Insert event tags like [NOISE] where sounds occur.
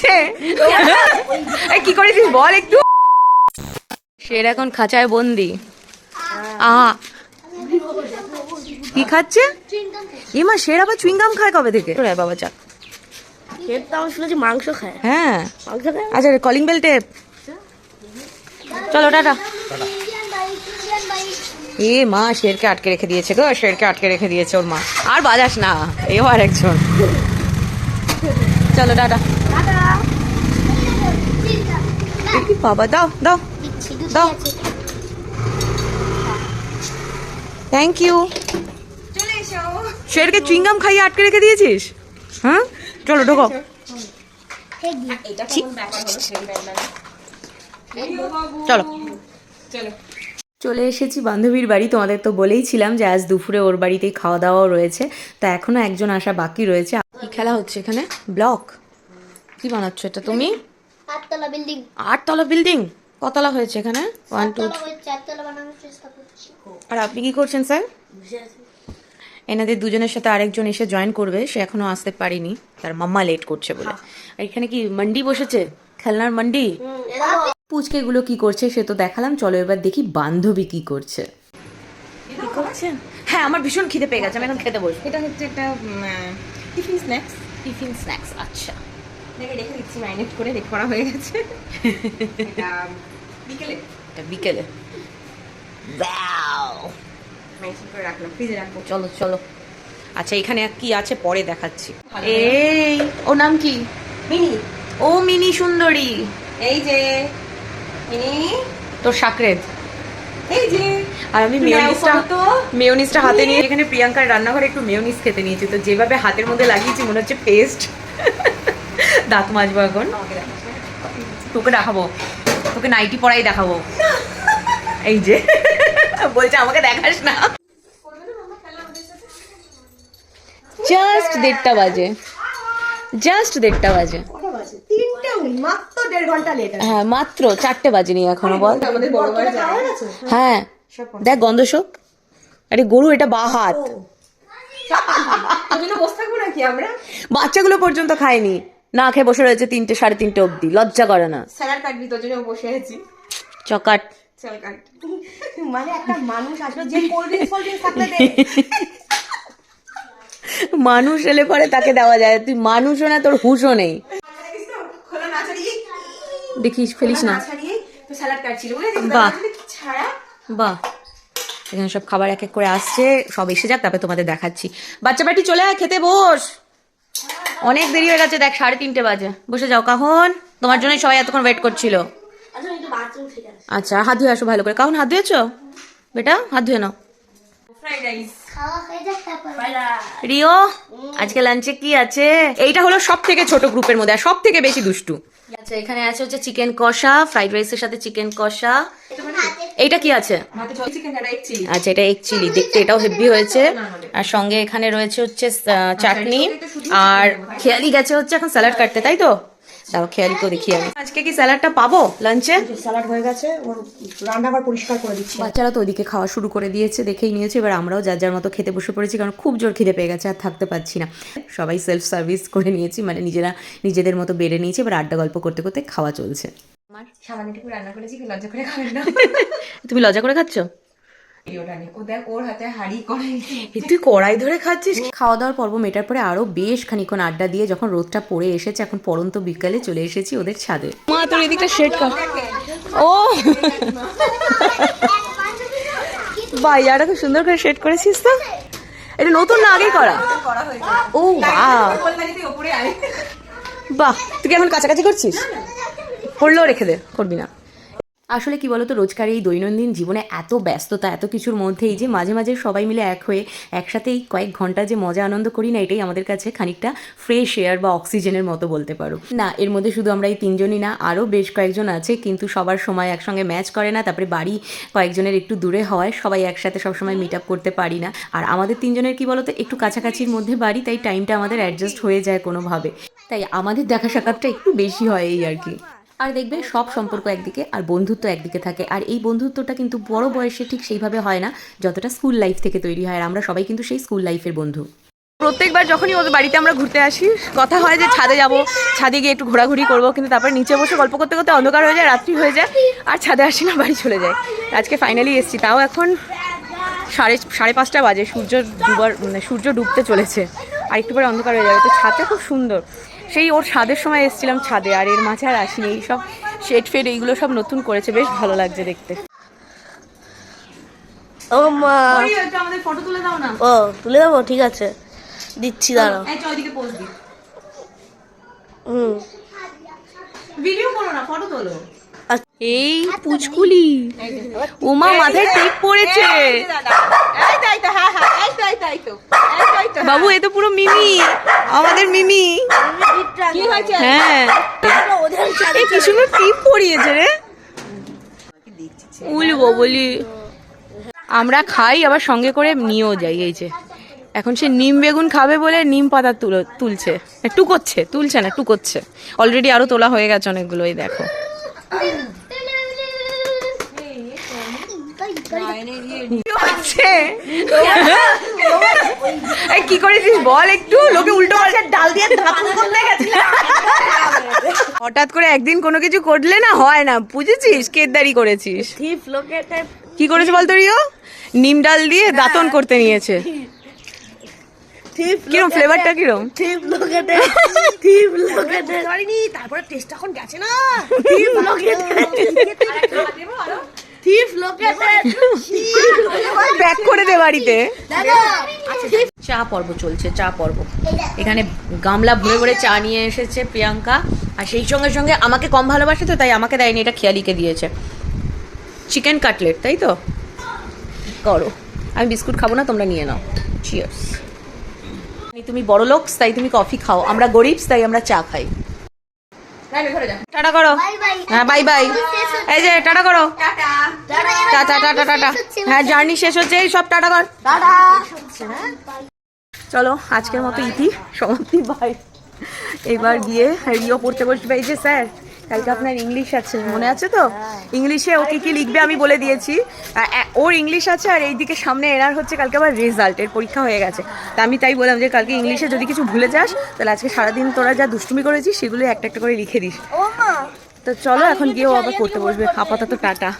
হচ্ছে এই, কি করেছিস বল একটু। শের এখন খাঁচায় বন্দি। আ কি খাচ্ছে? এমা শের আবার চুইংগাম খায় কবে থেকে? রে বাবা শুনেছি মাংস খায়। হ্যাঁ। আচ্ছা কলিং বেল টেপ চলো টাটা। এ মা শেরকে আটকে রেখে দিয়েছে গো শেরকে আটকে রেখে দিয়েছে ওর মা। আর বাজাস না এও আর একজন চলো টাটা বাবা দাও দাও। দাও। থ্যাংক ইউ শেরকে চুইংগাম খাইয়ে আটকে রেখে দিয়েছিস? হ্যাঁ? চলো ঢোকো চলো। চলে। এসেছি বান্ধবীর বাড়ি। তোমাদের তো বলেই ছিলাম যে আজ দুপুরে ওর বাড়িতেই খাওয়া দাওয়াও রয়েছে। তা এখনও একজন আসা বাকি রয়েছে। কি খেলা হচ্ছে এখানে? ব্লক। কি বানাচ্ছ এটা তুমি? আটতলা বিল্ডিং। আটতলা বিল্ডিং? কতলা হয়েছে এখানে? ওয়ান টু তলা হয়ে চারতলা বানানোর চেষ্টা করছি। আর আপনি কি করছেন স্যার? এনাদের দুজনের সাথে আরেকজন এসে জয়েন করবে সে এখনও আসতে পারেনি। তার মাম্মা লেট করছে বলে। আর এখানে কি মান্ডি বসেছে? খেলনার মান্ডি? পুচকেগুলো কি করছে সে তো দেখালাম চলো এবার দেখি বান্ধবী কি করছে। কি করছেন? হ্যাঁ আমার ভীষণ খিদে পেয়ে গেছে আমি এখন খেতে বসবো। এটা হচ্ছে একটা টিফিন স্ন্যাক্স। টিফিন স্ন্যাক্স আচ্ছা। এটাকে রেখে দিচ্ছি ম্যারিনেট করে রেখে করা হয়ে গেছে। এটা বিকেলে। এটা বিকেলে! ম্যারিনেট করে রাখলাম ফ্রিজে রাখব। চলো চলো। আচ্ছা এখানে কি আছে? পরে দেখাচ্ছি। এই ও নাম কি? মিনি। ও মিনি সুন্দরী। এই যে মিনি। তোর সাকরেদ। এই যে। আর আমি তো। মেয়োনিজটা হাতে নিয়ে এখানে প্রিয়াঙ্কার রান্নাঘরে একটু মেয়োনিজ খেতে নিয়েছি তো যেভাবে হাতের মধ্যে লাগিয়েছি মনে হচ্ছে পেস্ট দাঁত মাজবো এখন। তোকে দেখাবো। তোকে নাইটি পরাই দেখাবো। এই যে। বলছে আমাকে দেখাস না। জাস্ট দেড়টা বাজে। জাস্ট দেড়টা বাজে। মাত্র দেড় ঘণ্টা লেট হ্যাঁ মাত্র চারটে বাজে বাজেনি এখনও বল। আমাদের বড় বড় হ্যাঁ। দেখ গন্ধ শোক। আরে গরু এটা বা হাত। বাচ্চাগুলো পর্যন্ত খায়নি। না খেয়ে বসে রয়েছে তিনটে সাড়ে তিনটে অবধি। লজ্জা করে না। স্যালাড কাটবি তোর জন্য বসে আছি। চকাট। মানে একটা মানুষ আসলো যে মানুষ এলে পরে তাকে দেওয়া যায়। তুই মানুষও না তোর হুশও নেই। দেখিস ফেলিস না বাহ। বাহ এখানে সব খাবার এক এক করে আসছে সব এসে যাক তারপরে তোমাদের দেখাচ্ছি। বাচ্চা বাটি চলে আয় খেতে বস। অনেক দেরি হয়ে গেছে দেখ সাড়ে তিনটে বাজে। বসে যাও কাহন। তোমার জন্যই সবাই এতক্ষণ ওয়েট করছিল। আচ্ছা আচ্ছা হাত ধুয়ে আসো ভালো করে। কাহন হাত ধুয়েছো? বেটা হাত ধুয়ে নাও। ফ্রাইড রাইস খাওয়া যাক তারপর। রিও আজকে লাঞ্চে কি আছে? এইটা হলো সব থেকে ছোট গ্রুপের মধ্যে আর সব থেকে বেশি দুষ্টু। আচ্ছা এখানে আছে হচ্ছে চিকেন কষা ফ্রাইড রাইসের সাথে চিকেন কষা। এইটা কি আছে? আচ্ছা এটা এক চিলি দেখতে এটাও হেভি হয়েছে। আর সঙ্গে এখানে রয়েছে হচ্ছে চাটনি। আর খেয়ালি গেছে হচ্ছে এখন স্যালাড কাটতে তাই তো? দাও খেয়ালিকেও দেখি আমি। আজকে কি স্যালাডটা পাবো লাঞ্চে স্যালাড হয়ে গেছে ওর রান্নাঘর পরিষ্কার করে দিচ্ছি। বাচ্চারা তো ওদিকে খাওয়া শুরু করে দিয়েছে দেখেই নিয়েছে। এবার আমরাও যার যার মতো খেতে বসে পড়েছি কারণ খুব জোর খিদে পেয়ে গেছে আর থাকতে পারছি না। সবাই সেলফ সার্ভিস করে নিয়েছি মানে নিজেরা নিজেদের মতো বেড়ে নিয়েছি। এবার আড্ডা গল্প করতে করতে খাওয়া চলছে। সামান্যটুকু রান্না করেছি কি লজ্জা করে খাবেন না। [LAUGHS] তুমি লজ্জা করে খাচ্ছ? তুই কড়াই ধরে খাচ্ছিস? খাওয়া দাওয়ার পর্ব মেটার পরে আরও বেশ খানিক্ষণ আড্ডা দিয়ে যখন রোদটা পড়ে এসেছে এখন পরন্ত বিকালে চলে এসেছি ওদের ছাদে। মা তোর এদিকটা শেড কর ও। বাহ ইয়াটা খুব সুন্দর করে শেড করেছিস তো। এটা নতুন না আগেই করা? করা ও বাহ বাহ তুই এখন কাছাকাছি করছিস? করলেও রেখে দে, করবি না। আসলে কি বলতো, রোজকার এই দৈনন্দিন জীবনে এত ব্যস্ততা, এত কিছুর মধ্যেই যে মাঝে মাঝে সবাই মিলে এক হয়ে একসাথে এই কয়েক ঘণ্টা যে মজা আনন্দ করি না, এটাই আমাদের কাছে খানিকটা ফ্রেশ এয়ার বা অক্সিজেনের মতো বলতে পারো। না, এর মধ্যে শুধু আমরা এই তিনজনই না, আরও বেশ কয়েকজন আছে, কিন্তু সবার সময় একসঙ্গে ম্যাচ করে না, তারপরে বাড়ি কয়েকজনের একটু দূরে হওয়ায় সবাই একসাথে সবসময় মিট আপ করতে পারি না। আর আমাদের তিনজনের কি বলতো, একটু কাছাকাছির মধ্যে বাড়ি, তাই টাইমটা আমাদের অ্যাডজাস্ট হয়ে যায় কোনোভাবে। তাই আমাদের দেখা সাক্ষাৎটা একটু বেশি হয় এই আর কি। আর দেখবে সব সম্পর্ক একদিকে আর বন্ধুত্ব একদিকে থাকে। আর এই বন্ধুত্বটা কিন্তু বড় বয়সে ঠিক সেইভাবে হয় না, যতটা স্কুল লাইফ থেকে তৈরি হয়। আর আমরা সবাই কিন্তু সেই স্কুল লাইফের বন্ধু। প্রত্যেকবার যখনই ওদের বাড়িতে আমরা ঘুরতে আসি, কথা হয় যে ছাদে যাব। ছাদে গিয়ে একটু ঘোরাঘুরি করব, কিন্তু তারপর নিচে বসে গল্প করতে করতে অন্ধকার হয়ে যায়, রাত্রি হয়ে যায়, আর ছাদে আসি না, বাড়ি চলে যায়। আজকে ফাইনালি এসেছি। তাও এখন সাড়ে সাড়ে পাঁচটা বাজে। সূর্য ডুবার মানে সূর্য ডুবতে চলেছে। আর একটু পরে অন্ধকার হয়ে যাবে। তো ছাদটা খুব সুন্দর। সেই ওর ছাদের সময় এসেছিলাম ছাদে আর এর মাঝে আর আসিনি। এই সব শেড ফেড এইগুলো সব নতুন করেছে। বেশ ভালো লাগছে দেখতে। ও মা। ফটো তুলে দাও না। ও তুলে দেবো ঠিক আছে। দিচ্ছি দাঁড়াও। হুম। ভিডিও করো না ফটো তোলো। এই পুচকুলি। ওমা মাথায় টিপ পড়েছে। বাবু, এ তো পুরো মিমি। আমাদের মিমি। হ্যাঁ। কি সুন্দর টিপ পরিয়েছে রে। উলবো বলি। আমরা খাই, আবার সঙ্গে করে নিয়েও যাই, এই যে। এখন সে নিম বেগুন খাবে বলে নিম পাতা তুলো, তুলছে। টুকোচ্ছে, তুলছে না, টুকোচ্ছে। অলরেডি আরও তোলা হয়ে গেছে অনেকগুলো, এই দেখো। হচ্ছে? এই কি করেছিস বল একটু? লোকে উল্টো পাল্টা ডাল দিয়ে ধাপুন করতে গেছিল হঠাৎ করে একদিন কোনো কিছু করলে না হয় না বুঝেছিস? কেদারি করেছিস। কি করেছে বলতো রিও? নিম ডাল দিয়ে দাঁতন করতে নিয়েছে। কিরম ফ্লেভারটা কিরম? থিপ থিপ তারপরে টেস্ট এখন গেছে না। থিপ লোকেটেড প্যাক [LAUGHS] করে দে বাড়িতে। চা পর্ব চলছে চা পর্ব। এখানে গামলা ভরে ভরে চা নিয়ে এসেছে প্রিয়াঙ্কা। আর সেই সঙ্গে সঙ্গে আমাকে কম ভালোবাসে তো তাই আমাকে দেয়নি এটা খেয়ালিকে দিয়েছে। চিকেন কাটলেট তাই তো? করো। আমি বিস্কুট খাব না তোমরা নিয়ে নাও। চিয়ার্স তুমি বড় লোক তাই তুমি কফি খাও। আমরা গরিব তাই আমরা চা খাই। টাটা করো। Bye bye. হ্যাঁ বাই বাই। এই যে টাটা করো। টাটা। টাটা টাটা হ্যাঁ জার্নি শেষ হচ্ছে এই সব টাটা কর। চলো আজকের মতো ইতি সমাপ্তি বাই এবার গিয়ে রিও পড়তে বসবে এই যে স্যার। কালকে আপনার ইংলিশ আছে মনে আছে তো? ইংলিশে ও কি কি লিখবে আমি বলে দিয়েছি। ওর ইংলিশ আছে আর এইদিকে সামনে এনার হচ্ছে কালকে আবার রেজাল্ট এর পরীক্ষা হয়ে গেছে। তা আমি তাই বললাম যে কালকে ইংলিশে যদি কিছু ভুলে যাস তাহলে আজকে সারাদিন তোরা যা দুষ্টুমি করেছিস সেগুলো একটা একটা করে লিখে দিস। তো চলো এখন গিয়ে ও আবার করতে বসবে। আপাতত টাটা।